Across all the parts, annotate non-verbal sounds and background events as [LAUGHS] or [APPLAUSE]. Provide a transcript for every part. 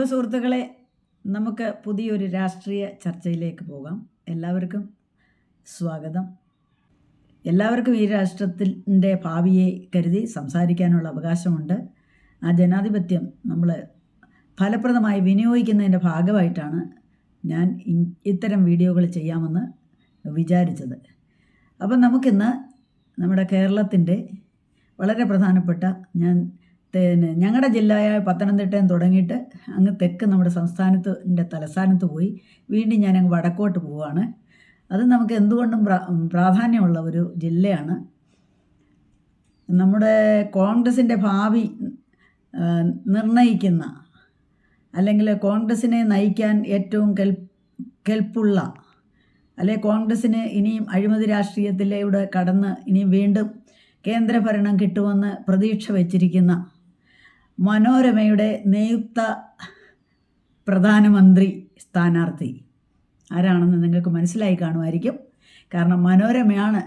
അപ്പോൾ സുഹൃത്തുക്കളെ നമുക്ക് പുതിയൊരു രാഷ്ട്രീയ ചർച്ചയിലേക്ക് പോകാം. എല്ലാവർക്കും സ്വാഗതം. എല്ലാവർക്കും ഈ രാഷ്ട്രത്തിന്റെ ഭാവിയെ കരുതി സംസാരിക്കാനുള്ള അവകാശമുണ്ട്. ആ ജനാധിപത്യം നമ്മൾ ഫലപ്രദമായി വിനിയോഗിക്കുന്നതിന്റെ ഭാഗമായിട്ടാണ് ഞാൻ ഇത്തരം വീഡിയോകൾ ചെയ്യാമെന്ന് വിചാരിച്ചത്. അപ്പം നമുക്കിന്ന് നമ്മുടെ കേരളത്തിന്റെ വളരെ പ്രധാനപ്പെട്ട ഞാൻ പിന്നെ ഞങ്ങളുടെ ജില്ലയായ പത്തനംതിട്ടയിൽ തുടങ്ങിയിട്ട് അങ്ങ് തെക്ക് നമ്മുടെ സംസ്ഥാനത്തിന്റെ തലസ്ഥാനത്ത് പോയി. വീണ്ടും ഞാൻ അങ്ങ് വടക്കോട്ട് പോവുകയാണ് അത് നമുക്ക് എന്തുകൊണ്ടും പ്രാ പ്രാധാന്യമുള്ള ഒരു ജില്ലയാണ്. നമ്മുടെ കോൺഗ്രസിന്റെ ഭാവി നിർണയിക്കുന്ന അല്ലെങ്കിൽ കോൺഗ്രസിനെ നയിക്കാൻ ഏറ്റവും കെൽ കെൽപ്പുള്ള അല്ലെ കോൺഗ്രസ്സിന് ഇനിയും അഴിമതി രാഷ്ട്രീയത്തിലൂടെ കടന്ന് ഇനിയും വീണ്ടും കേന്ദ്രഭരണം കിട്ടുമെന്ന് പ്രതീക്ഷ വച്ചിരിക്കുന്ന മനോരമയുടെ നിയുക്ത പ്രധാനമന്ത്രി സ്ഥാനാർത്ഥി. ആരാണെന്ന് നിങ്ങൾക്ക് മനസ്സിലായി കാണുമായിരിക്കും. കാരണം മനോരമയാണ്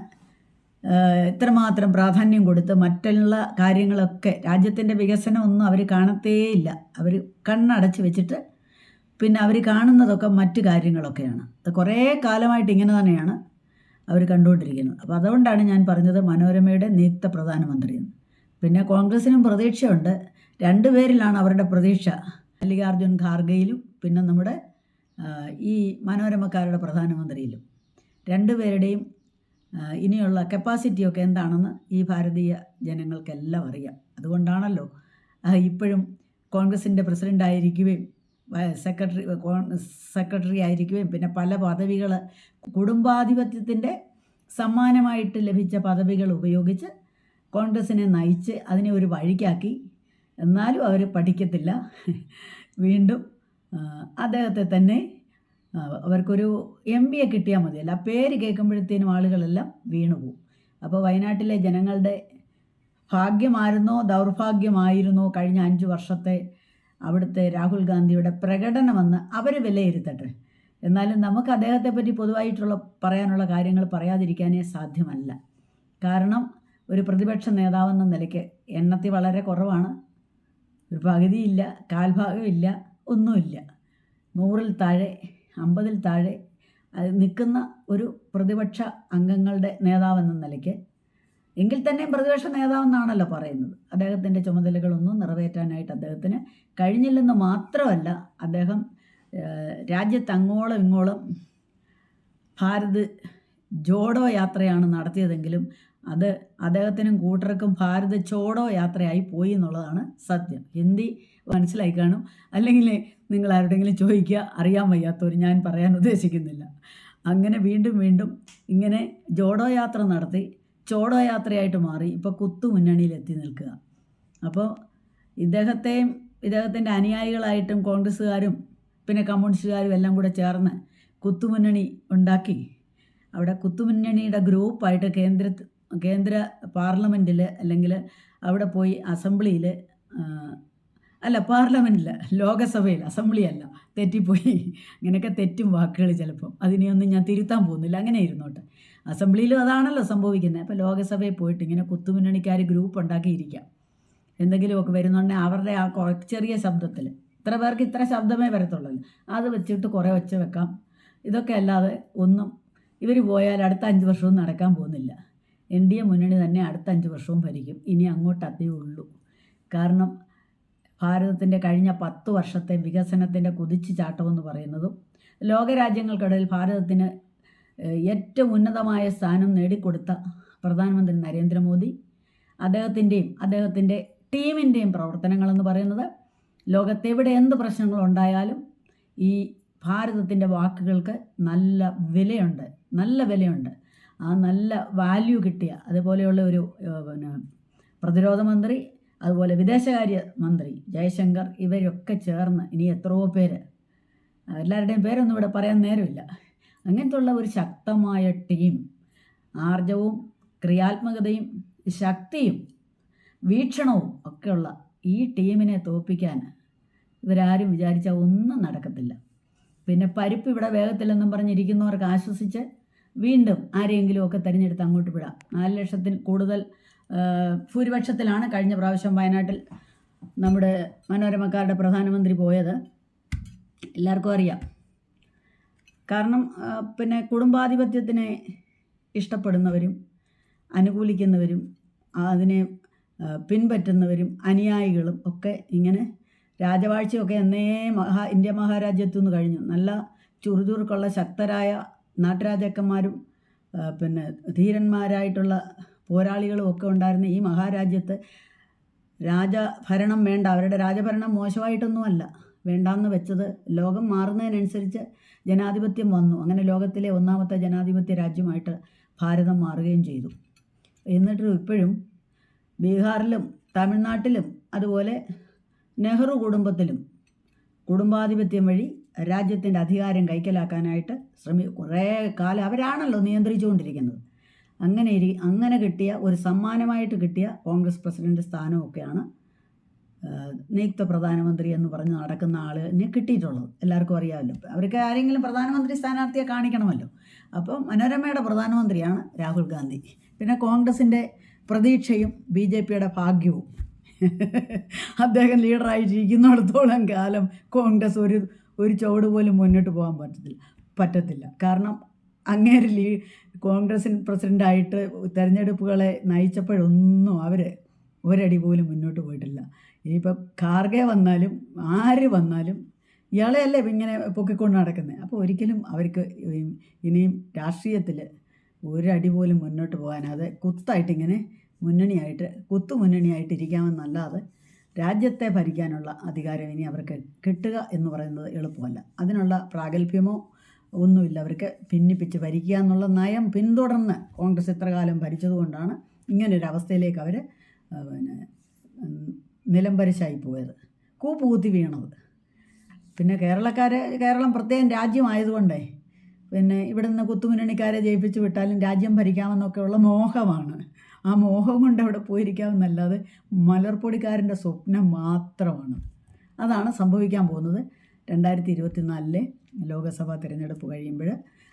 ഇത്രമാത്രം പ്രാധാന്യം കൊടുത്ത് മറ്റുള്ള കാര്യങ്ങളൊക്കെ രാജ്യത്തിന്റെ വികസനമൊന്നും അവർ കാണത്തേയില്ല. അവർ കണ്ണടച്ച് വെച്ചിട്ട് പിന്നെ അവർ കാണുന്നതൊക്കെ മറ്റ് കാര്യങ്ങളൊക്കെയാണ്. അത് കുറേ കാലമായിട്ട് ഇങ്ങനെ തന്നെയാണ് അവർ കണ്ടുകൊണ്ടിരിക്കുന്നത്. അപ്പോൾ അതുകൊണ്ടാണ് ഞാൻ പറഞ്ഞത് മനോരമയുടെ നിയുക്ത പ്രധാനമന്ത്രി എന്ന് പിന്നെ കോൺഗ്രസിനും പ്രതീക്ഷയുണ്ട്. രണ്ടുപേരിലാണ് അവരുടെ പ്രതീക്ഷ. മല്ലികാർജുൻ ഖാർഗെയിലും പിന്നെ നമ്മുടെ ഈ മനോരമക്കാരുടെ പ്രധാനമന്ത്രിയിലും. രണ്ടുപേരുടെയും ഇനിയുള്ള കപ്പാസിറ്റിയൊക്കെ എന്താണെന്ന് ഈ ഭാരതീയ ജനങ്ങൾക്കെല്ലാം അറിയാം. അതുകൊണ്ടാണല്ലോ ഇപ്പോഴും കോൺഗ്രസിന്റെ പ്രസിഡന്റ് ആയിരിക്കുകയും സെക്രട്ടറി സെക്രട്ടറി ആയിരിക്കുകയും പിന്നെ പല പദവികൾ കുടുംബാധിപത്യത്തിന്റെ സമ്മാനമായിട്ട് ലഭിച്ച പദവികൾ ഉപയോഗിച്ച് കോൺഗ്രസിനെ നയിച്ച് അതിനെ ഒരു വഴിക്കാക്കി എന്നാലും അവർ പഠിക്കത്തില്ല. വീണ്ടും അദ്ദേഹത്തെ തന്നെ അവർക്കൊരു എം ബി എ കിട്ടിയാൽ മതിയല്ല. ആ പേര് കേൾക്കുമ്പോഴത്തേനും ആളുകളെല്ലാം വീണു പോവും. അപ്പോൾ വയനാട്ടിലെ ജനങ്ങളുടെ ഭാഗ്യമായിരുന്നോ ദൗർഭാഗ്യമായിരുന്നോ കഴിഞ്ഞ അഞ്ച് വർഷത്തെ അവിടുത്തെ രാഹുൽ ഗാന്ധിയുടെ പ്രകടനമെന്ന് അവർ വിലയിരുത്തട്ടെ. എന്നാലും നമുക്ക് അദ്ദേഹത്തെ പറ്റി പൊതുവായിട്ടുള്ള പറയാനുള്ള കാര്യങ്ങൾ പറയാതിരിക്കാനേ സാധ്യമല്ല. കാരണം ഒരു പ്രതിപക്ഷ നേതാവെന്ന നിലയ്ക്ക് എണ്ണത്തിൽ വളരെ കുറവാണ്. ഒരു പകുതിയില്ല കാൽഭാഗമില്ല ഒന്നുമില്ല. നൂറിൽ താഴെ അമ്പതിൽ താഴെ അത് നിൽക്കുന്ന ഒരു പ്രതിപക്ഷ അംഗങ്ങളുടെ നേതാവെന്ന നിലയ്ക്ക് എങ്കിൽ തന്നെയും പ്രതിപക്ഷ നേതാവെന്നാണല്ലോ പറയുന്നത്. അദ്ദേഹത്തിന്റെ ചുമതലകളൊന്നും നിറവേറ്റാനായിട്ട് അദ്ദേഹത്തിന് കഴിഞ്ഞില്ലെന്ന് മാത്രമല്ല അദ്ദേഹം രാജ്യത്തങ്ങോളം ഇങ്ങോളം ഭാരത് ജോഡോ യാത്രയാണ് നടത്തിയതെങ്കിലും അത് അദ്ദേഹത്തിനും കൂട്ടർക്കും ഭാരത ചോടോ യാത്രയായി പോയി എന്നുള്ളതാണ് സത്യം. ഹിന്ദി മനസ്സിലായി കാണും. അല്ലെങ്കിൽ നിങ്ങൾ ആരോടെങ്കിലും ചോദിക്കുക അറിയാൻ വയ്യാത്തവർ ഞാൻ പറയാൻ ഉദ്ദേശിക്കുന്നില്ല. അങ്ങനെ വീണ്ടും വീണ്ടും ഇങ്ങനെ ജോഡോ യാത്ര നടത്തി ചോടോ യാത്രയായിട്ട് മാറി ഇപ്പോൾ കുത്തു മുന്നണിയിൽ എത്തി നിൽക്കുക. അപ്പോൾ ഇദ്ദേഹത്തെയും ഇദ്ദേഹത്തിന്റെ അനുയായികളായിട്ടും കോൺഗ്രസ്സുകാരും പിന്നെ കമ്മ്യൂണിസ്റ്റുകാരും എല്ലാം കൂടെ ചേർന്ന് കുത്തുമുന്നണി ഉണ്ടാക്കി. അവിടെ കുത്തുമുന്നണിയുടെ ഗ്രൂപ്പായിട്ട് കേന്ദ്ര കേന്ദ്ര പാർലമെന്റിൽ അല്ലെങ്കിൽ അവിടെ പോയി അസംബ്ലിയിൽ അല്ല പാർലമെന്റിൽ ലോകസഭയിൽ അസംബ്ലി അല്ല തെറ്റിപ്പോയി. അങ്ങനെയൊക്കെ തെറ്റും വാക്കുകൾ ചിലപ്പം. അതിനെയൊന്നും ഞാൻ തിരുത്താൻ പോകുന്നില്ല. അങ്ങനെ ഇരുന്നോട്ടെ. അസംബ്ലിയിലും അതാണല്ലോ സംഭവിക്കുന്നത് അപ്പോൾ ലോകസഭയിൽ പോയിട്ട് ഇങ്ങനെ കുത്തുമുന്നണിക്കാർ ഗ്രൂപ്പ് ഉണ്ടാക്കിയിരിക്കാം. എന്തെങ്കിലുമൊക്കെ വരുന്നുണ്ടെങ്കിൽ അവരുടെ ആ ചെറിയ ശബ്ദത്തിൽ ഇത്ര പേർക്ക് ഇത്ര ശബ്ദമേ വരത്തുള്ളൂ. അത് വെച്ചിട്ട് കുറേ വെച്ച് വെക്കാം. ഇതൊക്കെ അല്ലാതെ ഒന്നും ഇവർ പോയാൽ അടുത്ത അഞ്ച് വർഷവും നടക്കാൻ പോകുന്നില്ല. എൻ ഡി എ മുന്നണി തന്നെ അടുത്ത അഞ്ച് വർഷവും ഭരിക്കും. ഇനി അങ്ങോട്ട് ഉള്ളൂ. കാരണം ഭാരതത്തിന്റെ കഴിഞ്ഞ പത്ത് വർഷത്തെ വികസനത്തിന്റെ കുതിച്ചു ചാട്ടമെന്ന് പറയുന്നതും ലോകരാജ്യങ്ങൾക്കിടയിൽ ഭാരതത്തിന് ഏറ്റവും ഉന്നതമായ സ്ഥാനം നേടിക്കൊടുത്ത പ്രധാനമന്ത്രി നരേന്ദ്രമോദി അദ്ദേഹത്തിന്റെയും അദ്ദേഹത്തിന്റെ ടീമിന്റെയും പ്രവർത്തനങ്ങളെന്ന് പറയുന്നത് ലോകത്തെവിടെ എന്ത് പ്രശ്നങ്ങളുണ്ടായാലും ഈ ഭാരതത്തിന്റെ വാക്കുകൾക്ക് നല്ല വിലയുണ്ട്. നല്ല വിലയുണ്ട്. ആ നല്ല വാല്യൂ കിട്ടിയ അതുപോലെയുള്ള ഒരു പിന്നെ പ്രതിരോധ മന്ത്രി അതുപോലെ വിദേശകാര്യ മന്ത്രി ജയശങ്കർ ഇവരൊക്കെ ചേർന്ന് ഇനി എത്രയോ പേര്. എല്ലാവരുടെയും പേരൊന്നും ഇവിടെ പറയാൻ നേരമില്ല. അങ്ങനത്തെ ഉള്ള ഒരു ശക്തമായ ടീം ആർജവും ക്രിയാത്മകതയും ശക്തിയും വീക്ഷണവും ഒക്കെയുള്ള ഈ ടീമിനെ തോൽപ്പിക്കാൻ ഇവരാരും വിചാരിച്ചാൽ ഒന്നും നടക്കത്തില്ല. പിന്നെ പരിപ്പ് ഇവിടെ വേഗത്തില്ലെന്നും പറഞ്ഞിരിക്കുന്നവർക്ക് ആശ്വസിച്ച് വീണ്ടും ആരെയെങ്കിലുമൊക്കെ തിരഞ്ഞെടുത്ത് അങ്ങോട്ട് വിടാം. നാല് ലക്ഷത്തിൽ കൂടുതൽ ഭൂരിപക്ഷത്തിലാണ് കഴിഞ്ഞ പ്രാവശ്യം വയനാട്ടിൽ നമ്മുടെ മനോരമക്കാരുടെ പ്രധാനമന്ത്രി പോയത്. എല്ലാവർക്കും അറിയാം. കാരണം പിന്നെ കുടുംബാധിപത്യത്തിനെ ഇഷ്ടപ്പെടുന്നവരും അനുകൂലിക്കുന്നവരും അതിനെ പിൻപറ്റുന്നവരും അനുയായികളും ഒക്കെ ഇങ്ങനെ രാജവാഴ്ചയൊക്കെ എന്നേ മഹാ ഇന്ത്യ മഹാരാജ്യത്തു നിന്ന് കഴിഞ്ഞു. നല്ല ചുറുചുറുക്കുള്ള ശക്തരായ നാട്ടുരാജാക്കന്മാരും പിന്നെ ധീരന്മാരായിട്ടുള്ള പോരാളികളും ഒക്കെ ഉണ്ടായിരുന്ന ഈ മഹാരാജ്യത്ത് രാജഭരണം വേണ്ട അവരുടെ രാജഭരണം മോശമായിട്ടൊന്നുമല്ല. വേണ്ടാന്ന് വെച്ചത് ലോകം മാറുന്നതിനനുസരിച്ച് ജനാധിപത്യം വന്നു. അങ്ങനെ ലോകത്തിലെ ഒന്നാമത്തെ ജനാധിപത്യ രാജ്യമായിട്ട് ഭാരതം മാറുകയും ചെയ്തു. എന്നിട്ടും ഇപ്പോഴും ബീഹാറിലും തമിഴ്നാട്ടിലും അതുപോലെ നെഹ്റു കുടുംബത്തിലും കുടുംബാധിപത്യം വഴി രാജ്യത്തിന്റെ അധികാരം കൈക്കലാക്കാനായിട്ട് ശ്രമി കുറേ കാലം അവരാണല്ലോ നിയന്ത്രിച്ചുകൊണ്ടിരിക്കുന്നത്. അങ്ങനെ ഇരി അങ്ങനെ കിട്ടിയ ഒരു സമ്മാനമായിട്ട് കിട്ടിയ കോൺഗ്രസ് പ്രസിഡന്റ് സ്ഥാനമൊക്കെയാണ് നിയുക്ത പ്രധാനമന്ത്രി എന്ന് പറഞ്ഞ് നടക്കുന്ന ആളിന് കിട്ടിയിട്ടുള്ളത്. എല്ലാവർക്കും അറിയാമല്ലോ. അവർക്ക് ആരെങ്കിലും പ്രധാനമന്ത്രി സ്ഥാനാർത്ഥിയെ കാണിക്കണമല്ലോ. അപ്പോൾ മനോരമയുടെ പ്രധാനമന്ത്രിയാണ് രാഹുൽ ഗാന്ധി. പിന്നെ കോൺഗ്രസിന്റെ പ്രതീക്ഷയും ബി ജെ പിയുടെ ഭാഗ്യവും. [LAUGHS] അദ്ദേഹം ലീഡറായിട്ടിരിക്കുന്നിടത്തോളം കാലം കോൺഗ്രസ് ഒരു ഒരു ചുവട് പോലും മുന്നോട്ട് പോകാൻ പറ്റത്തില്ല പറ്റത്തില്ല. കാരണം അങ്ങേര് ലീ കോൺഗ്രസിൻ പ്രസിഡന്റായിട്ട് തെരഞ്ഞെടുപ്പുകളെ നയിച്ചപ്പോഴൊന്നും അവർ ഒരടി പോലും മുന്നോട്ട് പോയിട്ടില്ല. ഇനിയിപ്പോൾ കാർഗെ വന്നാലും ആര് വന്നാലും ഇയാളെയല്ലേ ഇങ്ങനെ പൊക്കിക്കൊണ്ട് നടക്കുന്നത് അപ്പോൾ ഒരിക്കലും അവർക്ക് ഇനിയും രാഷ്ട്രീയത്തിൽ ഒരടി പോലും മുന്നോട്ട് പോകാനാതെ കുത്തായിട്ട് ഇങ്ങനെ മുന്നണിയായിട്ട് കുത്തു മുന്നണിയായിട്ട് ഇരിക്കാമെന്നല്ലാതെ രാജ്യത്തെ ഭരിക്കാനുള്ള അധികാരം ഇനി അവർക്ക് കിട്ടുക എന്ന് പറയുന്നത് എളുപ്പമല്ല. അതിനുള്ള പ്രാഗൽഭ്യമോ ഒന്നുമില്ല. അവർക്ക് ഭിന്നിപ്പിച്ച് ഭരിക്കുക എന്നുള്ള നയം പിന്തുടർന്ന് കോൺഗ്രസ് ഇത്ര കാലം ഭരിച്ചതുകൊണ്ടാണ് ഇങ്ങനൊരു അവസ്ഥയിലേക്ക് അവർ പിന്നെ നിലംപരിശായി പോയത്. കൂപ്പുകുത്തി വീണത്. പിന്നെ കേരളക്കാരെ കേരളം പ്രത്യേകം രാജ്യമായതുകൊണ്ടേ പിന്നെ ഇവിടെ നിന്ന് കുത്തുമുന്നണിക്കാരെ ജയിപ്പിച്ച് വിട്ടാലും രാജ്യം ഭരിക്കാമെന്നൊക്കെയുള്ള മോഹമാണ്. ആ മോഹം കൊണ്ട് അവിടെ പോയിരിക്കാമെന്നല്ലാതെ മലർപ്പൊടിക്കാരന്റെ സ്വപ്നം മാത്രമാണ്. അതാണ് സംഭവിക്കാൻ പോകുന്നത്. രണ്ടായിരത്തി ഇരുപത്തിനാലിലെ ലോകസഭാ തിരഞ്ഞെടുപ്പ് കഴിയുമ്പോൾ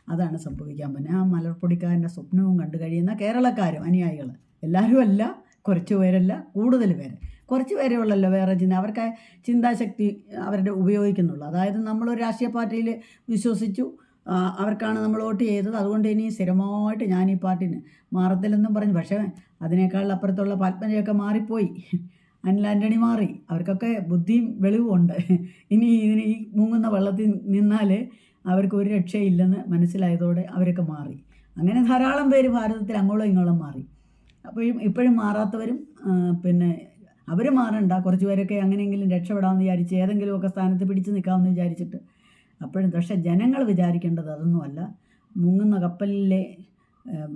അതാണ് സംഭവിക്കാൻ പോകുന്നത്. ആ മലർപ്പൊടിക്കാരന്റെ സ്വപ്നവും കണ്ടു കഴിയുന്ന കേരളക്കാരും അനുയായികൾ എല്ലാവരും അല്ല കുറച്ച് പേരല്ല കൂടുതൽ പേര്. കുറച്ച് പേരേ ഉള്ളല്ലോ വേറെ ചിന്ത. അവർക്ക് ചിന്താശക്തി അവരുടെ ഉപയോഗിക്കുന്നുള്ളൂ. അതായത് നമ്മളൊരു രാഷ്ട്രീയ പാർട്ടിയിൽ വിശ്വസിച്ചു അവർക്കാണ് നമ്മൾ വോട്ട് ചെയ്തത്. അതുകൊണ്ട് ഇനി സ്ഥിരമായിട്ട് ഞാൻ ഈ പാർട്ടിന് മാറത്തില്ലെന്നും പറഞ്ഞു. പക്ഷേ അതിനേക്കാൾ അപ്പുറത്തുള്ള പത്മജയൊക്കെ മാറിപ്പോയി. അനിൽ ആന്റണി മാറി. അവർക്കൊക്കെ ബുദ്ധിയും വെളിവും ഉണ്ട്. ഇനി ഇതിന് ഈ മുങ്ങുന്ന വെള്ളത്തിൽ നിന്നാൽ അവർക്ക് ഒരു രക്ഷയില്ലെന്ന് മനസ്സിലായതോടെ അവരൊക്കെ മാറി. അങ്ങനെ ധാരാളം പേര് ഭാരതത്തിൽ അങ്ങോളം ഇങ്ങോളം മാറി. അപ്പോഴും ഇപ്പോഴും മാറാത്തവരും പിന്നെ അവർ മാറണ്ട. കുറച്ച് പേരൊക്കെ അങ്ങനെയെങ്കിലും രക്ഷപ്പെടാമെന്ന് വിചാരിച്ച് ഏതെങ്കിലുമൊക്കെ സ്ഥാനത്ത് പിടിച്ച് നിൽക്കാമെന്ന് വിചാരിച്ചിട്ട് അപ്പോഴും പക്ഷേ ജനങ്ങൾ വിചാരിക്കേണ്ടത് അതൊന്നുമല്ല. മുങ്ങുന്ന കപ്പലിലെ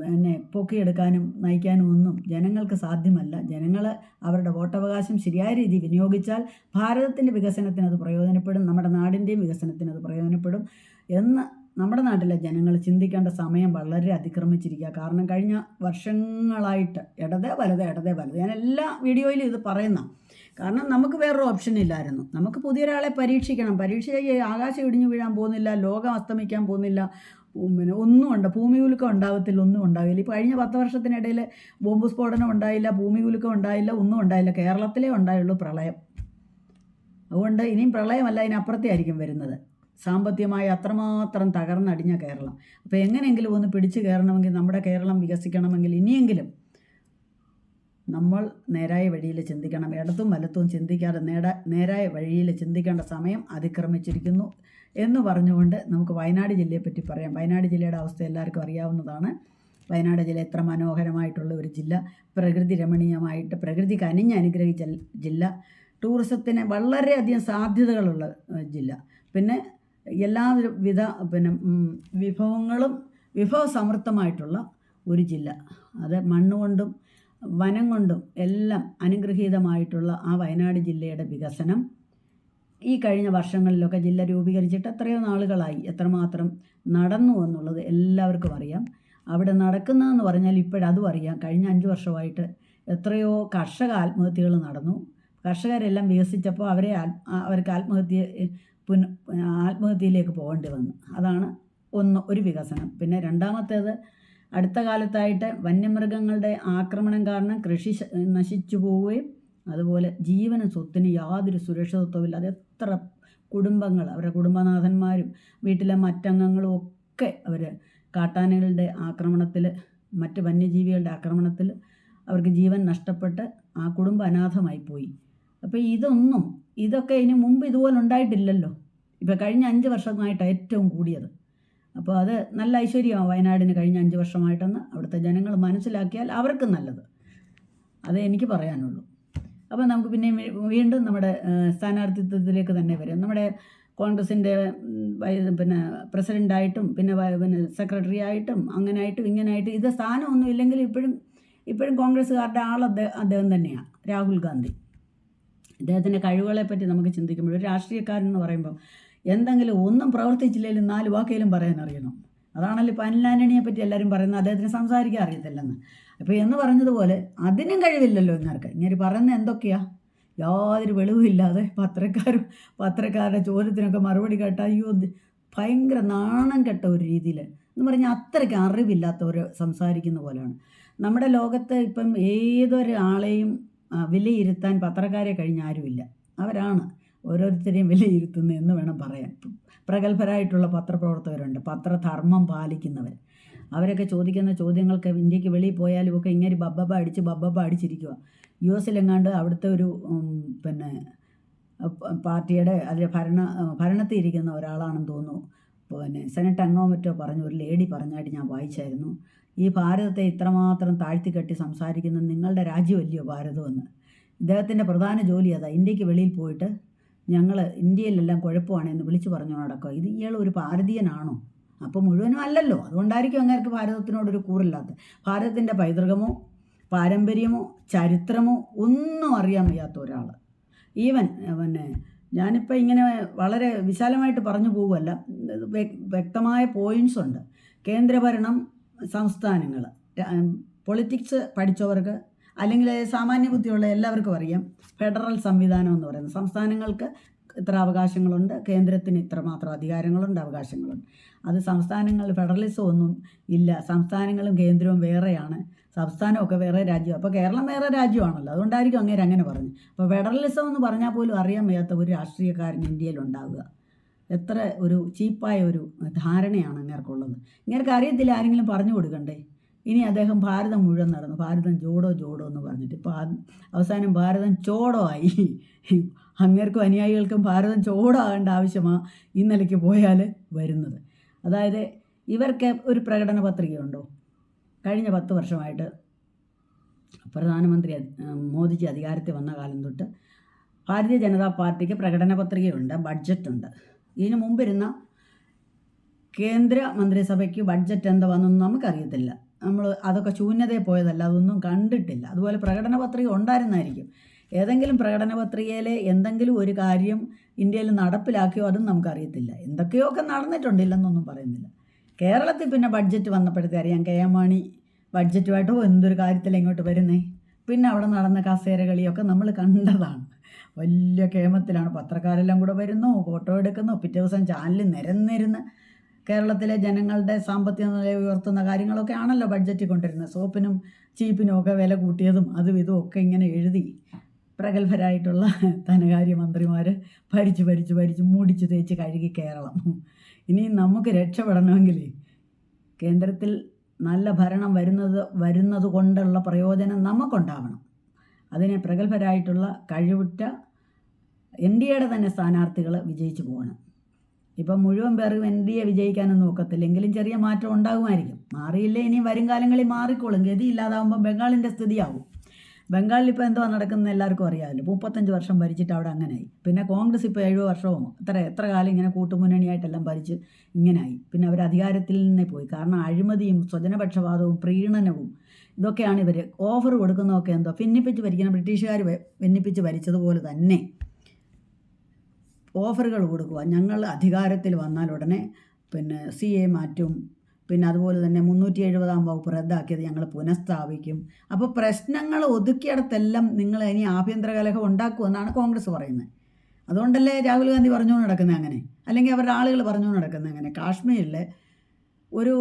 എന്നെ പൊക്കിയെടുക്കാനും നയിക്കാനും ഒന്നും ജനങ്ങൾക്ക് സാധ്യമല്ല. ജനങ്ങൾ അവരുടെ വോട്ടവകാശം ശരിയായ രീതിയിൽ വിനിയോഗിച്ചാൽ ഭാരതത്തിന്റെ വികസനത്തിന് അത് പ്രയോജനപ്പെടും നമ്മുടെ നാടിന്റെയും വികസനത്തിന് അത് പ്രയോജനപ്പെടും എന്ന് നമ്മുടെ നാട്ടിലെ ജനങ്ങൾ ചിന്തിക്കേണ്ട സമയം വളരെ അതിക്രമിച്ചിരിക്കുക. കാരണം കഴിഞ്ഞ വർഷങ്ങളായിട്ട് ഇടതേ വലതേ ഇടതേ വലതേ ഞാൻ എല്ലാ വീഡിയോയിലും ഇത് പറയുന്ന കാരണം നമുക്ക് വേറൊരു ഓപ്ഷൻ ഇല്ലായിരുന്നു. നമുക്ക് പുതിയൊരാളെ പരീക്ഷിക്കണം. പരീക്ഷ ആകാശം ഇടിഞ്ഞു വീഴാൻ പോകുന്നില്ല ലോകം അസ്തമിക്കാൻ പോകുന്നില്ല. പിന്നെ ഒന്നും ഉണ്ട്. ഭൂമി കുലുക്കം ഉണ്ടാകത്തില്ല ഒന്നും ഉണ്ടാവില്ല. ഇപ്പോൾ കഴിഞ്ഞ പത്ത് വർഷത്തിനിടയിൽ ബോംബ് സ്ഫോടനം ഉണ്ടായില്ല ഭൂമി കുലുക്കം ഉണ്ടായില്ല ഒന്നും ഉണ്ടായില്ല. കേരളത്തിലേ ഉണ്ടായുള്ളൂ പ്രളയം. അതുകൊണ്ട് ഇനിയും പ്രളയമല്ല അതിനപ്പുറത്തേ ആയിരിക്കും വരുന്നത്. സാമ്പത്തികമായി അത്രമാത്രം തകർന്നടിഞ്ഞ കേരളം. അപ്പോൾ എങ്ങനെയെങ്കിലും ഒന്ന് പിടിച്ചു കയറണമെങ്കിൽ നമ്മുടെ കേരളം വികസിക്കണമെങ്കിൽ ഇനിയെങ്കിലും നമ്മൾ നേരായ വഴിയിൽ ചിന്തിക്കണം. ഇടത്തും വലത്തും ചിന്തിക്കാതെ നേട നേരായ വഴിയിൽ ചിന്തിക്കേണ്ട സമയം അതിക്രമിച്ചിരിക്കുന്നു എന്ന് പറഞ്ഞുകൊണ്ട് നമുക്ക് വയനാട് ജില്ലയെ പറ്റി പറയാം. വയനാട് ജില്ലയുടെ അവസ്ഥ എല്ലാവർക്കും അറിയാവുന്നതാണ്. വയനാട് ജില്ല എത്ര മനോഹരമായിട്ടുള്ള ഒരു ജില്ല. പ്രകൃതി രമണീയമായിട്ട് പ്രകൃതി കനിഞ്ഞ് അനുഗ്രഹിച്ച ജില്ല. ടൂറിസത്തിന് വളരെയധികം സാധ്യതകളുള്ള ജില്ല. പിന്നെ എല്ലാവിധ പിന്നെ വിഭവങ്ങളും വിഭവസമൃദ്ധമായിട്ടുള്ള ഒരു ജില്ല. അത് മണ്ണുകൊണ്ടും വനം കൊണ്ടും എല്ലാം അനുഗ്രഹീതമായിട്ടുള്ള ആ വയനാട് ജില്ലയുടെ വികസനം. ഈ കഴിഞ്ഞ വർഷങ്ങളിലൊക്കെ ജില്ല രൂപീകരിച്ചിട്ട് എത്രയോ നാളുകളായി. എത്രമാത്രം നടന്നു എന്നുള്ളത് എല്ലാവർക്കും അറിയാം. അവിടെ നടക്കുന്നതെന്ന് പറഞ്ഞാൽ ഇപ്പോഴതും അറിയാം. കഴിഞ്ഞ അഞ്ച് വർഷമായിട്ട് എത്രയോ കർഷക ആത്മഹത്യകൾ നടന്നു. കർഷകരെല്ലാം വികസിച്ചപ്പോൾ അവരെ അവർക്ക് ആത്മഹത്യ പുന ആത്മഹത്യയിലേക്ക് പോകേണ്ടി വന്നു. അതാണ് ഒന്ന് ഒരു വികസനം. പിന്നെ രണ്ടാമത്തേത് അടുത്ത കാലത്തായിട്ട് വന്യമൃഗങ്ങളുടെ ആക്രമണം കാരണം കൃഷി നശിച്ചു പോവുകയും അതുപോലെ ജീവനും സ്വത്തിന് യാതൊരു സുരക്ഷിതത്വമില്ല അത് എത്ര കുടുംബങ്ങൾ അവരുടെ കുടുംബനാഥന്മാരും വീട്ടിലെ മറ്റംഗങ്ങളും ഒക്കെ അവർ കാട്ടാനകളുടെ ആക്രമണത്തിൽ മറ്റ് വന്യജീവികളുടെ ആക്രമണത്തിൽ അവർക്ക് ജീവൻ നഷ്ടപ്പെട്ട് ആ കുടുംബം അനാഥമായി പോയി. അപ്പോൾ ഇതൊന്നും ഇതൊക്കെ ഇനി മുമ്പ് ഇതുപോലെ ഉണ്ടായിട്ടില്ലല്ലോ. ഇപ്പോൾ കഴിഞ്ഞ അഞ്ച് വർഷമായിട്ടാണ് ഏറ്റവും കൂടിയത്. അപ്പോൾ അത് നല്ല ഐശ്വര്യമാണ് വയനാടിന് കഴിഞ്ഞ അഞ്ച് വർഷമായിട്ടെന്ന് അവിടുത്തെ ജനങ്ങൾ മനസ്സിലാക്കിയാൽ അവർക്ക് നല്ലത്. അതേ എനിക്ക് പറയാനുള്ളൂ. അപ്പോൾ നമുക്ക് പിന്നെ വീണ്ടും നമ്മുടെ സ്ഥാനാർത്ഥിത്വത്തിലേക്ക് തന്നെ വരും. നമ്മുടെ കോൺഗ്രസിന്റെ പിന്നെ പ്രസിഡന്റായിട്ടും പിന്നെ പിന്നെ സെക്രട്ടറി ആയിട്ടും അങ്ങനെ അങ്ങനായിട്ടും ഇങ്ങനായിട്ടും ഇത് സ്ഥാനമൊന്നും ഇല്ലെങ്കിൽ ഇപ്പോഴും ഇപ്പോഴും കോൺഗ്രസ്സുകാരുടെ ആൾ അദ്ദേഹം തന്നെയാണ് രാഹുൽ ഗാന്ധി. അദ്ദേഹത്തിന്റെ കഴിവുകളെ പറ്റി നമുക്ക് ചിന്തിക്കുമ്പോൾ ഒരു രാഷ്ട്രീയക്കാരൻ എന്ന് പറയുമ്പോൾ എന്തെങ്കിലും ഒന്നും പ്രവർത്തിച്ചില്ലെങ്കിലും നാല് വാക്കേലും പറയാൻ അറിയണം. അതാണല്ലോ ഇപ്പോൾ അനിൽ പറ്റി എല്ലാവരും പറയുന്നത്. അദ്ദേഹത്തിന് സംസാരിക്കാൻ അറിയത്തില്ലെന്ന്. അപ്പോൾ എന്ന് പറഞ്ഞതുപോലെ അതിനും കഴിവില്ലല്ലോ ഇങ്ങർക്ക്. ഇങ്ങനെ പറയുന്നത് എന്തൊക്കെയാ? യാതൊരു വെളിവുമില്ലാതെ പത്രക്കാരും പത്രക്കാരുടെ ചോദ്യത്തിനൊക്കെ മറുപടി കേട്ട അയ്യോ ഭയങ്കര നാണം കെട്ട ഒരു രീതിയിൽ എന്ന് പറഞ്ഞാൽ അത്രയ്ക്ക് അറിവില്ലാത്തവർ സംസാരിക്കുന്ന പോലെയാണ്. നമ്മുടെ ലോകത്ത് ഇപ്പം ഏതൊരാളെയും വിലയിരുത്താൻ പത്രക്കാരെ കഴിഞ്ഞ ആരുമില്ല. അവരാണ്. ഓരോരുത്തരെയും വിലയിരുത്തുന്നു എന്ന് വേണം പറയാൻ. പ്രഗത്ഭരായിട്ടുള്ള പത്രപ്രവർത്തകരുണ്ട്. പത്രധർമ്മം പാലിക്കുന്നവർ. അവരൊക്കെ ചോദിക്കുന്ന ചോദ്യങ്ങൾക്ക് ഇന്ത്യയ്ക്ക് വെളിയിൽ പോയാലും ഒക്കെ ഇങ്ങനെ ബബ്ബബ അടിച്ച് ബബ്ബബ അടിച്ചിരിക്കുക യു എസിലെങ്ങാണ്ട് അവിടുത്തെ ഒരു പിന്നെ പാർട്ടിയുടെ അതിൽ ഭരണ ഭരണത്തിൽ ഇരിക്കുന്ന ഒരാളാണെന്ന് തോന്നുന്നു. പിന്നെ സെനറ്റ് അംഗമോ മറ്റോ പറഞ്ഞു ഒരു ലേഡി പറഞ്ഞായിട്ട് ഞാൻ വായിച്ചായിരുന്നു. ഈ ഭാരതത്തെ ഇത്രമാത്രം താഴ്ത്തിക്കെട്ടി സംസാരിക്കുന്ന നിങ്ങളുടെ രാജ്യമല്ലയോ ഭാരതമെന്ന്? ഇദ്ദേഹത്തിന്റെ പ്രധാന ജോലി അതാ. ഇന്ത്യയ്ക്ക് വെളിയിൽ പോയിട്ട് ഞങ്ങൾ ഇന്ത്യയിലെല്ലാം കുഴപ്പമാണ് എന്ന് വിളിച്ചു നടക്കുക ഇത് ഇയാൾ ഒരു ഭാരതീയനാണോ? അപ്പോൾ മുഴുവനും അല്ലല്ലോ. അതുകൊണ്ടായിരിക്കും അങ്ങേർക്ക് ഭാരതത്തിനോടൊരു കൂറില്ലാത്ത. ഭാരതത്തിന്റെ പൈതൃകമോ പാരമ്പര്യമോ ചരിത്രമോ ഒന്നും അറിയാൻ വയ്യാത്ത ഒരാൾ ഈവൻ പിന്നെ ഞാനിപ്പോൾ ഇങ്ങനെ വളരെ വിശാലമായിട്ട് പറഞ്ഞു പോകുമല്ല വ്യക്തമായ പോയിന്റ്സ് ഉണ്ട്. കേന്ദ്രഭരണം സംസ്ഥാനങ്ങൾ പൊളിറ്റിക്സ് പഠിച്ചവർക്ക് അല്ലെങ്കിൽ സാമാന്യ ബുദ്ധിയുള്ള എല്ലാവർക്കും അറിയാം. ഫെഡറൽ സംവിധാനം എന്ന് പറയുന്നത് സംസ്ഥാനങ്ങൾക്ക് ഇത്ര അവകാശങ്ങളുണ്ട്. കേന്ദ്രത്തിന് ഇത്രമാത്രം അധികാരങ്ങളുണ്ട് അവകാശങ്ങളുണ്ട്. അത് സംസ്ഥാനങ്ങൾ ഫെഡറലിസം ഒന്നും ഇല്ല. സംസ്ഥാനങ്ങളും കേന്ദ്രവും വേറെയാണ്. സംസ്ഥാനമൊക്കെ വേറെ രാജ്യം അപ്പോൾ കേരളം വേറെ രാജ്യമാണല്ലോ. അതുകൊണ്ടായിരിക്കും അങ്ങേര് അങ്ങനെ പറഞ്ഞു. അപ്പോൾ ഫെഡറലിസം എന്ന് പറഞ്ഞാൽ പോലും അറിയാൻ വയ്യാത്ത ഒരു രാഷ്ട്രീയക്കാരൻ ഇന്ത്യയിൽ ഉണ്ടാവുക. എത്ര ഒരു ചീപ്പായ ഒരു ധാരണയാണ് അങ്ങേർക്കുള്ളത്. ഇങ്ങേർക്ക് അറിയത്തില്ല ആരെങ്കിലും പറഞ്ഞു കൊടുക്കണ്ടേ? ഇനി അദ്ദേഹം ഭാരതം മുഴുവൻ നടന്നു. ഭാരതം ജോഡോ ജോഡോ എന്ന് പറഞ്ഞിട്ട് ഇപ്പോൾ അവസാനം ഭാരതം ചോടോ ആയി. അങ്ങേർക്കും അനുയായികൾക്കും ഭാരതം ചോടോ ആകേണ്ട ആവശ്യമാണ് ഇന്നലേക്ക് പോയാൽ വരുന്നത്. അതായത് ഇവർക്ക് ഒരു പ്രകടന പത്രികയുണ്ടോ? കഴിഞ്ഞ പത്ത് വർഷമായിട്ട് പ്രധാനമന്ത്രി മോദിജി അധികാരത്തിൽ വന്ന കാലം തൊട്ട് ഭാരതീയ ജനതാ പാർട്ടിക്ക് പ്രകടന പത്രികയുണ്ട് ബഡ്ജറ്റുണ്ട്. ഇതിനു മുമ്പിരുന്ന കേന്ദ്ര മന്ത്രിസഭയ്ക്ക് ബഡ്ജറ്റ് എന്താ വന്നൊന്നും നമുക്കറിയത്തില്ല. നമ്മൾ അതൊക്കെ ശൂന്യതയിൽ പോയതല്ല അതൊന്നും കണ്ടിട്ടില്ല. അതുപോലെ പ്രകടന പത്രിക ഉണ്ടായിരുന്നായിരിക്കും. ഏതെങ്കിലും പ്രകടന പത്രികയിലെ എന്തെങ്കിലും ഒരു കാര്യം ഇന്ത്യയിൽ നടപ്പിലാക്കിയോ അതും നമുക്കറിയത്തില്ല. എന്തൊക്കെയോ ഒക്കെ നടന്നിട്ടുണ്ടില്ലെന്നൊന്നും പറയുന്നില്ല. കേരളത്തിൽ പിന്നെ ബഡ്ജറ്റ് വന്നപ്പോഴത്തെ അറിയാം കെ എം മാണി ബഡ്ജറ്റുമായിട്ടോ എന്തൊരു കാര്യത്തിൽ ഇങ്ങോട്ട് വരുന്നേ? പിന്നെ അവിടെ നടന്ന കസേര കളിയൊക്കെ നമ്മൾ കണ്ടതാണ്. വലിയ കേമത്തിലാണ് പത്രക്കാരെല്ലാം കൂടെ വരുന്നു ഫോട്ടോ എടുക്കുന്നു പിറ്റേ ദിവസം ചാനലിൽ നിരന്നിരുന്ന് കേരളത്തിലെ ജനങ്ങളുടെ സാമ്പത്തിക നില ഉയർത്തുന്ന കാര്യങ്ങളൊക്കെ ആണല്ലോ ബഡ്ജറ്റിൽ കൊണ്ടിരുന്നത്. സോപ്പിനും ചീപ്പിനും ഒക്കെ വില കൂട്ടിയതും അതും ഇതും ഒക്കെ ഇങ്ങനെ എഴുതി പ്രഗത്ഭരായിട്ടുള്ള ധനകാര്യ മന്ത്രിമാർ ഭരിച്ച് ഭരിച്ച് ഭരിച്ച് മൂടിച്ച് തേച്ച് കഴുകി കേരളം. ഇനി നമുക്ക് രക്ഷപ്പെടണമെങ്കിൽ കേന്ദ്രത്തിൽ നല്ല ഭരണം വരുന്നത് വരുന്നത് കൊണ്ടുള്ള പ്രയോജനം നമുക്കുണ്ടാവണം. അതിനെ പ്രഗത്ഭരായിട്ടുള്ള കഴിവുറ്റ എൻ ഡി എയുടെ തന്നെ സ്ഥാനാർത്ഥികൾ വിജയിച്ചു പോകണം. ഇപ്പം മുഴുവൻ പേർക്കും എൻ ഡി എ വിജയിക്കാനൊന്നും നോക്കത്തില്ലെങ്കിലും ചെറിയ മാറ്റം ഉണ്ടാകുമായിരിക്കും. മാറിയില്ലേ ഇനി വരും കാലങ്ങളിൽ മാറിക്കോളും. ഗതി ഇല്ലാതാവുമ്പോൾ ബംഗാളിന്റെ സ്ഥിതിയാവും. ബംഗാളിൽ ഇപ്പോൾ എന്തോ നടക്കുന്നത് എല്ലാവർക്കും അറിയാമല്ലോ മുപ്പത്തഞ്ച് വർഷം ഭരിച്ചിട്ട് അവിടെ അങ്ങനെയായി പിന്നെ കോൺഗ്രസ് ഇപ്പോൾ എഴുപത് വർഷവും എത്ര എത്ര കാലം ഇങ്ങനെ കൂട്ടുമുന്നണിയായിട്ടെല്ലാം ഭരിച്ച് ഇങ്ങനെയായി പിന്നെ അവർ അധികാരത്തിൽ നിന്നേ പോയി. കാരണം അഴിമതിയും സ്വജനപക്ഷപാതവും പ്രീണനവും ഇതൊക്കെയാണ് ഇവർ ഓഫർ കൊടുക്കുന്നതൊക്കെ എന്തോ ഭിന്നിപ്പിച്ച് ഭരിക്കുന്ന ബ്രിട്ടീഷുകാർ ഭിന്നിപ്പിച്ച് ഭരിച്ചതുപോലെ തന്നെ. ഓഫറുകൾ കൊടുക്കുക. ഞങ്ങൾ അധികാരത്തിൽ വന്നാൽ ഉടനെ പിന്നെ സി എ മാറ്റും. പിന്നെ അതുപോലെ തന്നെ മുന്നൂറ്റി എഴുപതാം വകുപ്പ് റദ്ദാക്കിയത് ഞങ്ങൾ പുനഃസ്ഥാപിക്കും. അപ്പോൾ പ്രശ്നങ്ങൾ ഒതുക്കിയിടത്തെല്ലാം നിങ്ങൾ ഇനി ആഭ്യന്തര കലഹം ഉണ്ടാക്കുമെന്നാണ് കോൺഗ്രസ് പറയുന്നത്. അതുകൊണ്ടല്ലേ രാഹുൽ ഗാന്ധി പറഞ്ഞു നടക്കുന്നത് അങ്ങനെ? അല്ലെങ്കിൽ അവരുടെ ആളുകൾ പറഞ്ഞു നടക്കുന്നത് അങ്ങനെ? കാശ്മീരിൽ ഒരു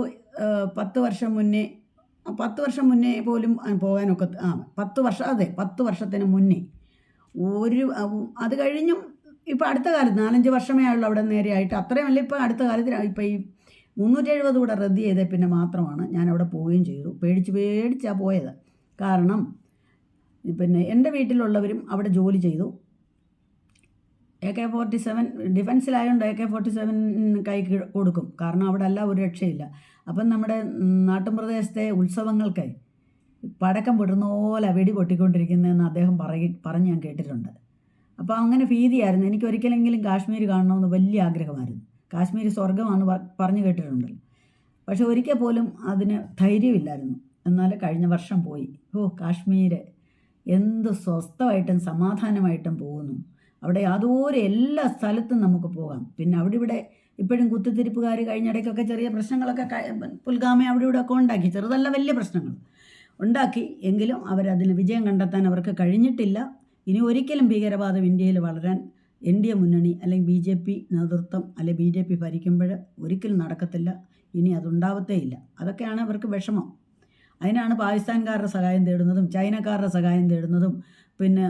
പത്ത് വർഷം മുന്നേ പത്ത് വർഷം മുന്നേ പോലും പോകാനൊക്കെ ആ പത്ത് വർഷം അതെ പത്ത് വർഷത്തിന് മുന്നേ ഒരു അത് കഴിഞ്ഞും ഇപ്പോൾ അടുത്ത കാലത്ത് നാലഞ്ച് വർഷമേ ആയുള്ളൂ അവിടെ നേരെയായിട്ട് അത്രയും അല്ല ഇപ്പോൾ അടുത്ത കാലത്ത് ഇപ്പോൾ ഈ മുന്നൂറ്റി എഴുപത് കൂടെ റദ്ദ് ചെയ്തേ പിന്നെ മാത്രമാണ് ഞാൻ അവിടെ പോവുകയും ചെയ്തു. പേടിച്ച് പേടിച്ചാണ് പോയത്. കാരണം പിന്നെ എന്റെ വീട്ടിലുള്ളവരും അവിടെ ജോലി ചെയ്തു. എ കെ ഫോർട്ടി സെവൻ ഡിഫൻസിലായതുകൊണ്ട് എ കെ ഫോർട്ടി സെവൻ കൈ കൊടുക്കും. കാരണം അവിടെ അല്ല ഒരു രക്ഷയില്ല. അപ്പം നമ്മുടെ നാട്ടുംപ്രദേശത്തെ ഉത്സവങ്ങൾക്ക് പടക്കം വിടുന്ന പോലെ വെടി പൊട്ടിക്കൊണ്ടിരിക്കുന്നതെന്ന് അദ്ദേഹം പറയി പറഞ്ഞ് ഞാൻ കേട്ടിട്ടുണ്ട്. അപ്പോൾ അങ്ങനെ ഭീതിയായിരുന്നു. എനിക്ക് ഒരിക്കലെങ്കിലും കാശ്മീർ കാണണമെന്ന് വലിയ ആഗ്രഹമായിരുന്നു. കാശ്മീർ സ്വർഗമാണ് പറഞ്ഞു കേട്ടിട്ടുണ്ടല്ലോ. പക്ഷെ ഒരിക്കൽ പോലും അതിന് ധൈര്യമില്ലായിരുന്നു. എന്നാൽ കഴിഞ്ഞ വർഷം പോയി. ഓ കാശ്മീർ എന്ത് സ്വസ്ഥമായിട്ടും സമാധാനമായിട്ടും പോകുന്നു. അവിടെ യാതൊരു എല്ലാ സ്ഥലത്തും നമുക്ക് പോകാം. പിന്നെ അവിടെ ഇവിടെ ഇപ്പോഴും കുത്തിത്തിരിപ്പുകാർ കഴിഞ്ഞിടയ്ക്കൊക്കെ ചെറിയ പ്രശ്നങ്ങളൊക്കെ പുൽഗാമയെ പുൽഗാമ അവിടെ ഇവിടെ ഒക്കെ ഉണ്ടാക്കി. ചെറുതല്ല വലിയ പ്രശ്നങ്ങൾ ഉണ്ടാക്കി. എങ്കിലും അവരതിന് വിജയം കണ്ടെത്താൻ അവർക്ക് കഴിഞ്ഞിട്ടില്ല. ഇനി ഒരിക്കലും ഭീകരവാദം ഇന്ത്യയിൽ വളരാൻ എൻ ഡി എ മുന്നണി അല്ലെങ്കിൽ ബി ജെ പി നേതൃത്വം അല്ലെങ്കിൽ ബി ജെ പി ഭരിക്കുമ്പോൾ ഒരിക്കലും നടക്കത്തില്ല. ഇനി അതുണ്ടാവത്തേ ഇല്ല. അതൊക്കെയാണ് അവർക്ക് വിഷമം. അതിനാണ് പാകിസ്ഥാൻകാരുടെ സഹായം തേടുന്നതും ചൈനക്കാരുടെ സഹായം തേടുന്നതും പിന്നെ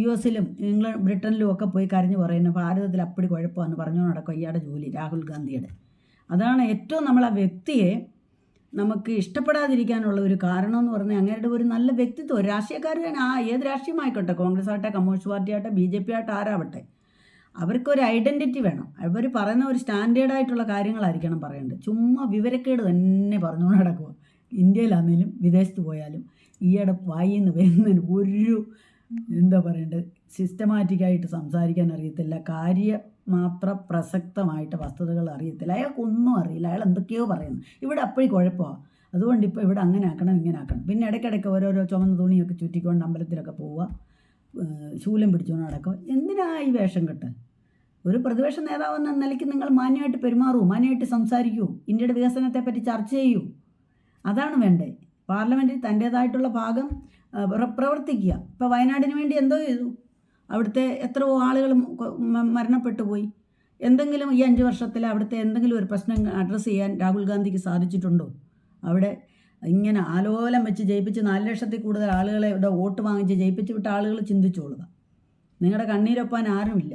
യു എസിലും ഇംഗ്ലണ്ട് ബ്രിട്ടനിലും ഒക്കെ പോയി കരഞ്ഞു പറയുന്ന ഭാരതത്തിൽ അപ്പടി കുഴപ്പമെന്ന് പറഞ്ഞു നടക്കും ഇയാളുടെ ജോലി രാഹുൽ ഗാന്ധിയുടെ. അതാണ് ഏറ്റവും നമ്മൾ ആ വ്യക്തിയെ നമുക്ക് ഇഷ്ടപ്പെടാതിരിക്കാനുള്ള ഒരു കാരണം എന്ന് പറഞ്ഞാൽ അങ്ങേരുടെ ഒരു നല്ല വ്യക്തിത്വം. രാഷ്ട്രീയക്കാരൻ ആ ഏത് രാഷ്ട്രീയമായിക്കോട്ടെ? കോൺഗ്രസ് ആകട്ടെ കമ്മ്യൂണിസ്റ്റ് പാർട്ടി ആകട്ടെ ബി ജെ പി ആട്ടെ ആരാവട്ടെ. അവർക്കൊരു ഐഡന്റിറ്റി വേണം. അവർ പറയുന്ന ഒരു സ്റ്റാൻഡേർഡായിട്ടുള്ള കാര്യങ്ങളായിരിക്കണം പറയേണ്ടത്. ചുമ്മാ വിവരക്കേട് തന്നെ പറഞ്ഞുകൊണ്ട് നടക്കുക. ഇന്ത്യയിലാണെങ്കിലും വിദേശത്ത് പോയാലും ഈയിടെ വായിൽ നിന്ന് വരുന്നതിന് ഒരു എന്താ പറയേണ്ടത്? സിസ്റ്റമാറ്റിക്കായിട്ട് സംസാരിക്കാൻ അറിയത്തില്ല. കാര്യ മാത്ര പ്രസക്തമായിട്ട് വസ്തുതകൾ അറിയത്തില്ല. അയാൾക്കൊന്നും അറിയില്ല. അയാൾ എന്തൊക്കെയോ പറയുന്നു. ഇവിടെ അപ്പോഴും കുഴപ്പമാണ് അതുകൊണ്ട് ഇപ്പോൾ ഇവിടെ അങ്ങനെ ആക്കണം ഇങ്ങനെ ആക്കണം. പിന്നെ ഇടയ്ക്കിടയ്ക്ക് ഓരോരോ ചുമന്ന തുണിയൊക്കെ ചുറ്റിക്കൊണ്ട് അമ്പലത്തിലൊക്കെ പോവുക. ശൂലം പിടിച്ചുകൊണ്ട് നടക്കുക. എന്തിനാ ഈ വേഷം കെട്ട് ഒരു പ്രതിപക്ഷ നേതാവ് എന്ന നിലയ്ക്ക് നിങ്ങൾ മാന്യമായിട്ട് പെരുമാറൂ മാന്യമായിട്ട് സംസാരിക്കൂ. ഇന്ത്യയുടെ വികസനത്തെപ്പറ്റി ചർച്ച ചെയ്യൂ. അതാണ് വേണ്ടേ പാർലമെന്റിൽ തന്റേതായിട്ടുള്ള ഭാഗം പ്രവർത്തിക്കുക. ഇപ്പോൾ വയനാടിന് വേണ്ടി എന്തോ ചെയ്തു? അവിടുത്തെ എത്രയോ ആളുകൾ മരണപ്പെട്ടു പോയി. എന്തെങ്കിലും ഈ അഞ്ച് വർഷത്തിൽ അവിടുത്തെ എന്തെങ്കിലും ഒരു പ്രശ്നം അഡ്രസ്സ് ചെയ്യാൻ രാഹുൽ ഗാന്ധിക്ക് സാധിച്ചിട്ടുണ്ടോ? അവിടെ ഇങ്ങനെ ആലോലം വെച്ച് ജയിപ്പിച്ച് നാല് ലക്ഷത്തിൽ കൂടുതൽ ആളുകളെ ഇവിടെ വോട്ട് വാങ്ങിച്ച് ജയിപ്പിച്ച് വിട്ട ആളുകൾ ചിന്തിച്ചോളുക. നിങ്ങളുടെ കണ്ണീരൊപ്പാൻ ആരുമില്ല.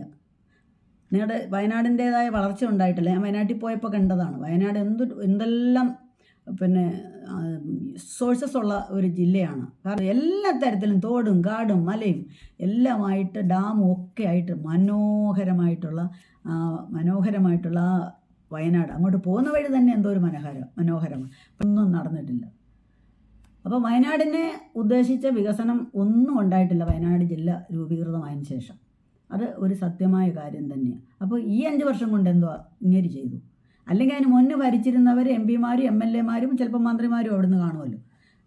നിങ്ങളുടെ വയനാടിന്റേതായ വളർച്ച ഉണ്ടായിട്ടില്ല? ഞാൻ വയനാട്ടിൽ പോയപ്പോൾ കണ്ടതാണ്. വയനാട് എന്ത് എന്തെല്ലാം പിന്നെ സോഴ്സസ് ഉള്ള ഒരു ജില്ലയാണ്. കാരണം എല്ലാ തരത്തിലും തോടും കാടും മലയും എല്ലാമായിട്ട് ഡാമും ഒക്കെ ആയിട്ട് മനോഹരമായിട്ടുള്ള മനോഹരമായിട്ടുള്ള വയനാട്. അങ്ങോട്ട് പോകുന്ന വഴി തന്നെ എന്തോ ഒരു മനോഹരം മനോഹരമാണ്. ഒന്നും നടന്നിട്ടില്ല. അപ്പോൾ വയനാടിനെ ഉദ്ദേശിച്ച വികസനം ഒന്നും ഉണ്ടായിട്ടില്ല വയനാട് ജില്ല രൂപീകൃതമായതിനു ശേഷം. അത് ഒരു സത്യമായ കാര്യം തന്നെയാണ്. അപ്പോൾ ഈ അഞ്ച് വർഷം കൊണ്ട് എന്തോ ഇങ്ങനെ ചെയ്തു? അല്ലെങ്കിൽ അതിന് മുന്നേ ഭരിച്ചിരുന്നവർ എം പിമാരും എം എൽ എമാരും ചിലപ്പോൾ മന്ത്രിമാരും അവിടുന്ന് കാണുമല്ലോ.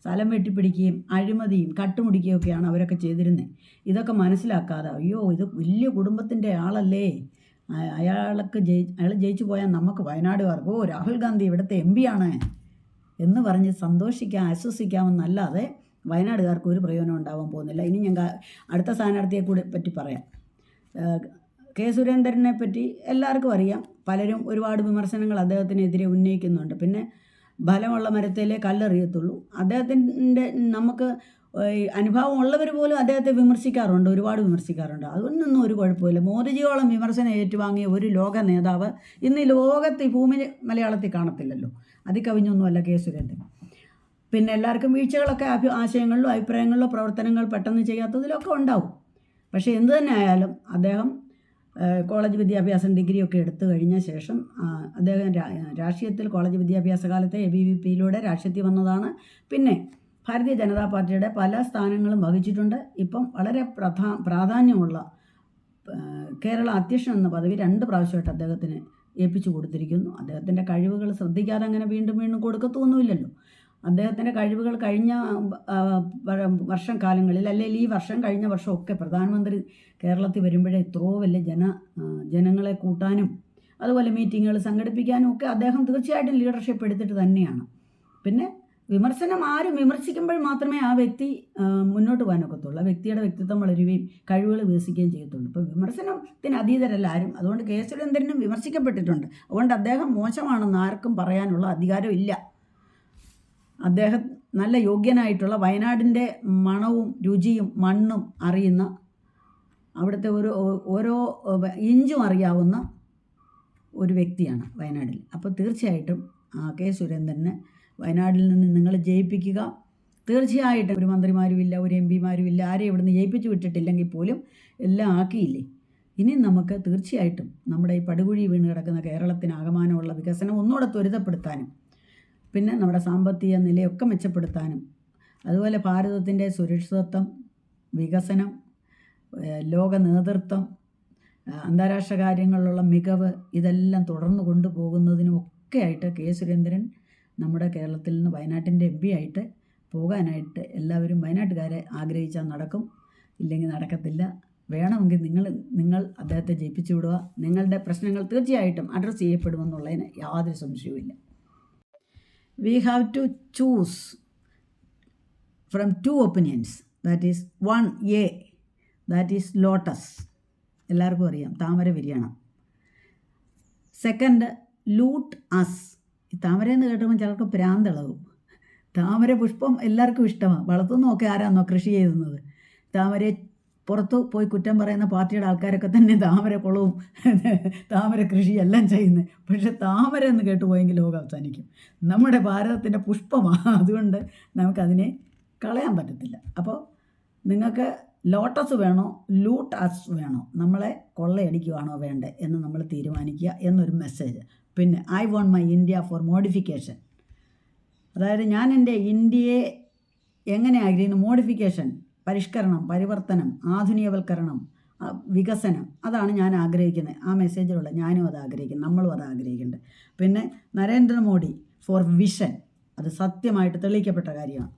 സ്ഥലം വെട്ടിപ്പിടിക്കുകയും അഴിമതിയും കട്ടുമുടിക്കുകയും ഒക്കെയാണ് അവരൊക്കെ ചെയ്തിരുന്നത് ഇതൊക്കെ മനസ്സിലാക്കാതെ അയ്യോ ഇത് വലിയ കുടുംബത്തിന്റെ ആളല്ലേ? അയാൾക്ക് ജയി അയാൾ ജയിച്ചു പോയാൽ നമുക്ക് വയനാടുകാർക്ക് ഓ രാഹുൽ ഗാന്ധി ഇവിടുത്തെ എം ആണ് എന്ന് പറഞ്ഞ് സന്തോഷിക്കാം ആശ്വസിക്കാമെന്നല്ലാതെ വയനാടുകാർക്ക് ഒരു പ്രയോജനം ഉണ്ടാവാൻ പോകുന്നില്ല. ഇനി ഞാൻ അടുത്ത സ്ഥാനാർത്ഥിയെ കൂടി പറ്റി പറയാം. കെ സുരേന്ദ്രനെ പറ്റി എല്ലാവർക്കും അറിയാം. പലരും ഒരുപാട് വിമർശനങ്ങൾ അദ്ദേഹത്തിനെതിരെ ഉന്നയിക്കുന്നുണ്ട്. പിന്നെ ഫലമുള്ള മരത്തിലേ കല്ലെറിയത്തുള്ളൂ. അദ്ദേഹത്തിന്റെ നമുക്ക് അനുഭവം ഉള്ളവർ പോലും അദ്ദേഹത്തെ വിമർശിക്കാറുണ്ട്. ഒരുപാട് വിമർശിക്കാറുണ്ട്. അതൊന്നും ഒരു കുഴപ്പമില്ല. മോദിജിയോളം വിമർശനം ഏറ്റുവാങ്ങിയ ഒരു ലോക നേതാവ് ഇന്ന് ലോകത്ത് ഭൂമി മലയാളത്തിൽ കാണത്തില്ലല്ലോ. അതികവിഞ്ഞൊന്നുമല്ല കെ സുരേന്ദ്രൻ. പിന്നെ എല്ലാവർക്കും വീഴ്ചകളൊക്കെ അഭി ആശയങ്ങളിലോ അഭിപ്രായങ്ങളിലോ പ്രവർത്തനങ്ങൾ പെട്ടെന്ന് ചെയ്യാത്തതിലൊക്കെ ഉണ്ടാവും. പക്ഷേ എന്തു തന്നെ ആയാലും അദ്ദേഹം കോളേജ് വിദ്യാഭ്യാസം ഡിഗ്രിയൊക്കെ എടുത്തു കഴിഞ്ഞ ശേഷം അദ്ദേഹം രാഷ്ട്രീയത്തിൽ കോളേജ് വിദ്യാഭ്യാസ കാലത്തെ എ ബി വി പിയിലൂടെ രാഷ്ട്രീയത്തിൽ വന്നതാണ്. പിന്നെ ഭാരതീയ ജനതാ പാർട്ടിയുടെ പല സ്ഥാനങ്ങളും വഹിച്ചിട്ടുണ്ട്. ഇപ്പം വളരെ പ്രധാ പ്രാധാന്യമുള്ള കേരള അധ്യക്ഷൻ എന്ന പദവി രണ്ട് പ്രാവശ്യമായിട്ട് അദ്ദേഹത്തിന് ഏൽപ്പിച്ചു കൊടുത്തിരിക്കുന്നു. അദ്ദേഹത്തിന്റെ കഴിവുകൾ ശ്രദ്ധിക്കാതെ അങ്ങനെ വീണ്ടും വീണ്ടും കൊടുക്കത്തൊന്നുമില്ലല്ലോ. അദ്ദേഹത്തിന്റെ കഴിവുകൾ കഴിഞ്ഞ വർഷം കാലങ്ങളിൽ അല്ലെങ്കിൽ ഈ വർഷം കഴിഞ്ഞ വർഷമൊക്കെ പ്രധാനമന്ത്രി കേരളത്തിൽ വരുമ്പോഴേ എത്രയോ വലിയ ജന ജനങ്ങളെ കൂട്ടാനും അതുപോലെ മീറ്റിങ്ങുകൾ സംഘടിപ്പിക്കാനും ഒക്കെ അദ്ദേഹം തീർച്ചയായിട്ടും ലീഡർഷിപ്പ് എടുത്തിട്ട് തന്നെയാണ്. പിന്നെ വിമർശനം ആരും വിമർശിക്കുമ്പോൾ മാത്രമേ ആ വ്യക്തി മുന്നോട്ട് പോകാനൊക്കത്തുള്ളൂ ആ വ്യക്തിയുടെ വ്യക്തിത്വം വളരുകയും കഴിവുകൾ വികസിക്കുകയും ചെയ്യത്തുള്ളൂ. ഇപ്പോൾ വിമർശനത്തിന് അതീതരല്ല ആരും. അതുകൊണ്ട് കെ സുരേന്ദ്രനും വിമർശിക്കപ്പെട്ടിട്ടുണ്ട്. അതുകൊണ്ട് അദ്ദേഹം മോശമാണെന്ന് ആർക്കും പറയാനുള്ള അധികാരമില്ല. അദ്ദേഹം നല്ല യോഗ്യനായിട്ടുള്ള വയനാടിന്റെ മണവും രുചിയും മണ്ണും അറിയുന്ന അവിടുത്തെ ഒരു ഓരോ ഇഞ്ചും അറിയാവുന്ന ഒരു വ്യക്തിയാണ് വയനാടിൽ. അപ്പോൾ തീർച്ചയായിട്ടും കെ സുരേന്ദ്രനെ വയനാടിൽ നിന്ന് നിങ്ങൾ ജയിപ്പിക്കുക. തീർച്ചയായിട്ടും ഒരു മന്ത്രിമാരുമില്ല ഒരു എം പിമാരുമില്ല ആരെയും ഇവിടുന്ന് ജയിപ്പിച്ചു വിട്ടിട്ടില്ലെങ്കിൽ പോലും എല്ലാം ആക്കിയില്ലേ? ഇനി നമുക്ക് തീർച്ചയായിട്ടും നമ്മുടെ ഈ പടുകുഴി വീണ് കിടക്കുന്ന കേരളത്തിന് ആകമാനമുള്ള വികസനം ഒന്നുകൂടെ ത്വരിതപ്പെടുത്താനും പിന്നെ നമ്മുടെ സാമ്പത്തിക നിലയൊക്കെ മെച്ചപ്പെടുത്താനും അതുപോലെ ഭാരതത്തിന്റെ സുരക്ഷിതത്വം വികസനം ലോക നേതൃത്വം അന്താരാഷ്ട്ര കാര്യങ്ങളിലുള്ള മികവ് ഇതെല്ലാം തുടർന്ന് കൊണ്ടുപോകുന്നതിനും ഒക്കെ ആയിട്ട് കെ സുരേന്ദ്രൻ നമ്മുടെ കേരളത്തിൽ നിന്ന് വയനാട്ടിന്റെ എം പി ആയിട്ട് പോകാനായിട്ട് എല്ലാവരും വയനാട്ടുകാരെ ആഗ്രഹിച്ചാൽ നടക്കും ഇല്ലെങ്കിൽ നടക്കത്തില്ല. വേണമെങ്കിൽ നിങ്ങൾ നിങ്ങൾ അദ്ദേഹത്തെ ജയിപ്പിച്ചു വിടുക. നിങ്ങളുടെ പ്രശ്നങ്ങൾ തീർച്ചയായിട്ടും അഡ്രസ്സ് ചെയ്യപ്പെടുമെന്നുള്ളതിന് യാതൊരു സംശയവുമില്ല. We have to choose from two opinions that is one A that is lotus എല്ലാവർക്കും അറിയാം. താമര വിരിയണം. സെക്കൻഡ് ലൂട്ട് അസ് താമര എന്ന് കേട്ടുമ്പോൾ ചിലർക്ക് പ്രാന്തളവും താമര പുഷ്പം എല്ലാവർക്കും ഇഷ്ടമാണ്. വളർത്തുന്നൊക്കെ ആരാന്നോ കൃഷി ചെയ്യുന്നത്. താമര പുറത്തു പോയി കുറ്റം പറയുന്ന പാർട്ടിയുടെ ആൾക്കാരൊക്കെ തന്നെ താമര കുളവും താമര കൃഷി എല്ലാം ചെയ്യുന്നത് പക്ഷെ താമര എന്ന് കേട്ട് പോയെങ്കിൽ ലോകം അവസാനിക്കും. നമ്മുടെ ഭാരതത്തിന്റെ പുഷ്പമാണ് അതുകൊണ്ട് നമുക്കതിനെ കളയാൻ പറ്റത്തില്ല. അപ്പോൾ നിങ്ങൾക്ക് ലോട്ടസ് വേണോ? ലൂട്ട് അസ് വേണോ? നമ്മളെ കൊള്ളയടിക്കുവാണോ വേണ്ടേ എന്ന് നമ്മൾ തീരുമാനിക്കുക എന്നൊരു മെസ്സേജ്. പിന്നെ I want my India for modification. അതായത് ഞാൻ എന്റെ ഇന്ത്യയെ എങ്ങനെ ആഗ്രഹിക്കുന്നു? മോഡിഫിക്കേഷൻ. പരിഷ്കരണം പരിവർത്തനം ആധുനികവൽക്കരണം വികസനം അതാണ് ഞാൻ ആഗ്രഹിക്കുന്നത്. ആ മെസ്സേജിലുള്ള ഞാനും അത് ആഗ്രഹിക്കുന്നു നമ്മളും അത് ആഗ്രഹിക്കുന്നുണ്ട്. പിന്നെ നരേന്ദ്രമോദി ഫോർ വിഷൻ അത് സത്യമായിട്ട് തെളിയിക്കപ്പെട്ട കാര്യമാണ്.